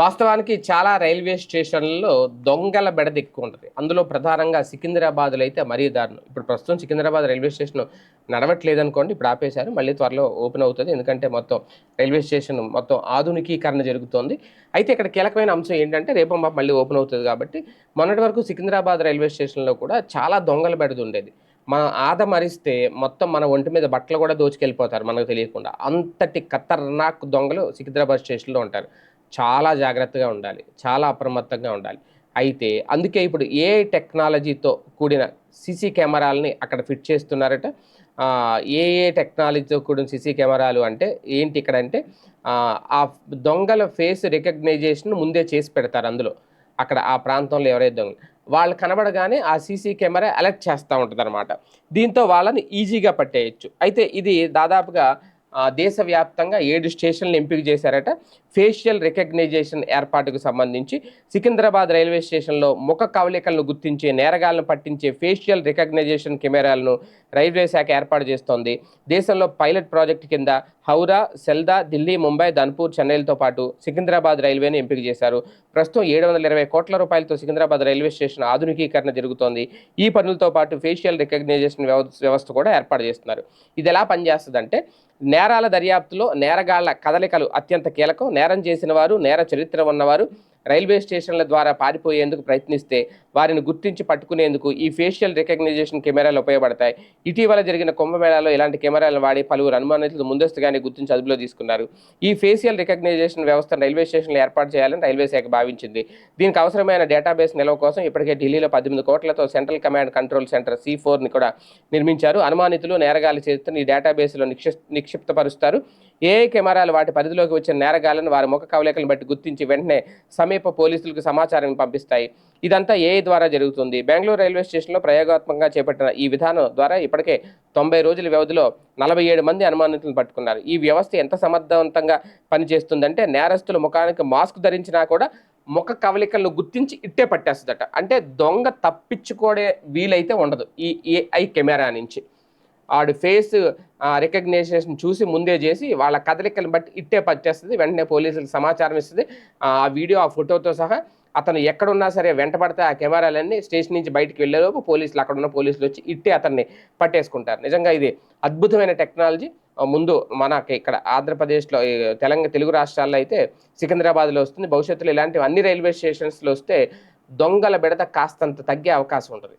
వాస్తవానికి చాలా రైల్వే స్టేషన్లలో దొంగల బెడద ఎక్కువ ఉంటుంది. అందులో ప్రధానంగా సికింద్రాబాద్లో అయితే మరీ దారుణం. ఇప్పుడు ప్రస్తుతం సికింద్రాబాద్ రైల్వే స్టేషన్ నడవట్లేదు అనుకోండి ఇప్పుడు ఆపేశారు మళ్ళీ త్వరలో ఓపెన్ అవుతుంది. ఎందుకంటే మొత్తం రైల్వే స్టేషన్ మొత్తం ఆధునికీకరణ జరుగుతోంది. అయితే ఇక్కడ కీలకమైన అంశం ఏంటంటే రేపు మళ్ళీ ఓపెన్ అవుతుంది కాబట్టి మొన్నటి వరకు సికింద్రాబాద్ రైల్వే స్టేషన్లో కూడా చాలా దొంగల బెడద ఉండేది. మన ఆద మరిస్తే మొత్తం మన ఒంటి మీద బట్టలు కూడా దోచుకెళ్ళిపోతారు మనకు తెలియకుండా. అంతటి ఖతర్నాక్ దొంగలు సికింద్రాబాద్ స్టేషన్లో ఉంటారు. చాలా జాగ్రత్తగా ఉండాలి. చాలా అప్రమత్తంగా ఉండాలి. అయితే అందుకే ఇప్పుడు ఏ టెక్నాలజీతో కూడిన సీసీ కెమెరాలని అక్కడ ఫిట్ చేస్తున్నారట? ఏ ఏ టెక్నాలజీతో కూడిన సీసీ కెమెరాలు అంటే ఏంటి ఇక్కడ అంటే ఆ, దొంగల ఫేస్ రికగ్నైజేషన్ ముందే చేసి పెడతారు అందులో. అక్కడ ఆ ప్రాంతంలో ఎవరైతే దొంగలు వాళ్ళు కనబడగానే ఆ సీసీ కెమెరా అలర్ట్ చేస్తూ ఉంటుంది అనమాట దీంతో వాళ్ళని ఈజీగా పట్టేయచ్చు. అయితే ఇది దాదాపుగా దేశవ్యాప్తంగా ఏడు స్టేషన్లు ఎంపిక చేశారట. ఫేషియల్ రికగ్నైజేషన్ ఏర్పాటుకు సంబంధించి సికింద్రాబాద్ రైల్వే స్టేషన్లో ముఖ కవలికలను గుర్తించే నేరగాలను పట్టించే ఫేషియల్ రికగ్నైజేషన్ కెమెరాలను రైల్వే శాఖ ఏర్పాటు చేస్తోంది. దేశంలో పైలట్ ప్రాజెక్టు కింద హౌరా సెల్దా ఢిల్లీ ముంబై ధన్పూర్ చెన్నైలతో పాటు సికింద్రాబాద్ రైల్వేని ఎంపిక చేశారు. ప్రస్తుతం ఏడు వందల ఇరవై కోట్ల రూపాయలతో సికింద్రాబాద్ రైల్వే స్టేషన్ ఆధునికీకరణ జరుగుతోంది. ఈ పనులతో పాటు ఫేషియల్ రికగ్నైజేషన్ వ్యవస్థ కూడా ఏర్పాటు చేస్తున్నారు. ఇది ఎలా పనిచేస్తుందంటే నేరాల దర్యాప్తులో నేరగాళ్ళ కదలికలు అత్యంత కీలకం. నేరం చేసిన వారు నేర చరిత్ర ఉన్నవారు రైల్వే స్టేషన్ల ద్వారా పారిపోయేందుకు ప్రయత్నిస్తే వారిని గుర్తించి పట్టుకునేందుకు ఈ ఫేషియల్ రికగ్నైజేషన్ కెమెరాలు ఉపయోగపడతాయి. ఇటీవల జరిగిన కుంభమేళాలో ఇలాంటి కెమెరాలు వాడి పలువురు అనుమానితులు ముందస్తుగానే గుర్తించి అదుపులో తీసుకున్నారు. ఈ ఫేషియల్ రికగ్నైజేషన్ వ్యవస్థను రైల్వే స్టేషన్లు ఏర్పాటు చేయాలని రైల్వే శాఖ భావించింది. దీనికి అవసరమైన డేటాబేస్ నిల్వ కోసం ఇప్పటికే ఢిల్లీలో పద్దెనిమిది కోట్లతో central command control centre C ఫోర్ని కూడా నిర్మించారు. అనుమానితులు నేరగాల చేస్తున్న ఈ డేటాబేస్లో నిక్షిప్ నిక్షిప్తపరుస్తారు. ఏ కెమెరాలు వాటి పరిధిలోకి వచ్చిన నేరగాలను వారి ముఖ కవలికలను బట్టి గుర్తించి వెంటనే సమీప పోలీసులకు సమాచారం పంపిస్తాయి. ఇదంతా ఏఐ ద్వారా జరుగుతుంది? బెంగళూరు రైల్వే స్టేషన్లో ప్రయోగాత్మకంగా చేపట్టిన ఈ విధానం ద్వారా ఇప్పటికే తొంభై రోజుల వ్యవధిలో నలభై ఏడు మంది అనుమానితులను పట్టుకున్నారు. ఈ వ్యవస్థ ఎంత సమర్థవంతంగా పనిచేస్తుందంటే నేరస్తుల ముఖానికి మాస్క్ ధరించినా కూడా ముఖ కవలికలను గుర్తించి ఇట్టే పట్టేస్తుందట. అంటే దొంగ తప్పించుకోడే వీలైతే ఉండదు ఈ ఏఐ కెమెరా నుంచి. ఆడు ఫేస్ రికగ్నైజేషన్ చూసి ముందే చేసి వాళ్ళ కదలికలను బట్టి ఇట్టే పట్టేస్తుంది వెంటనే పోలీసులకు సమాచారం ఇస్తుంది. ఆ వీడియో ఆ ఫోటోతో సహా అతను ఎక్కడున్నా సరే వెంటబడితే ఆ కెమెరాలన్నీ స్టేషన్ నుంచి బయటికి వెళ్ళేలోపు పోలీసులు అక్కడ ఉన్న పోలీసులు వచ్చి ఇట్టే అతన్ని పట్టేసుకుంటారు. నిజంగా ఇది అద్భుతమైన టెక్నాలజీ. ముందు మనకి ఇక్కడ ఆంధ్రప్రదేశ్లో తెలంగాణ తెలుగు రాష్ట్రాల్లో అయితే సికింద్రాబాద్లో వస్తుంది. భవిష్యత్తులో ఇలాంటివి అన్ని రైల్వే స్టేషన్స్లో వస్తే దొంగల బెడత కాస్తంత తగ్గే అవకాశం ఉంటుంది.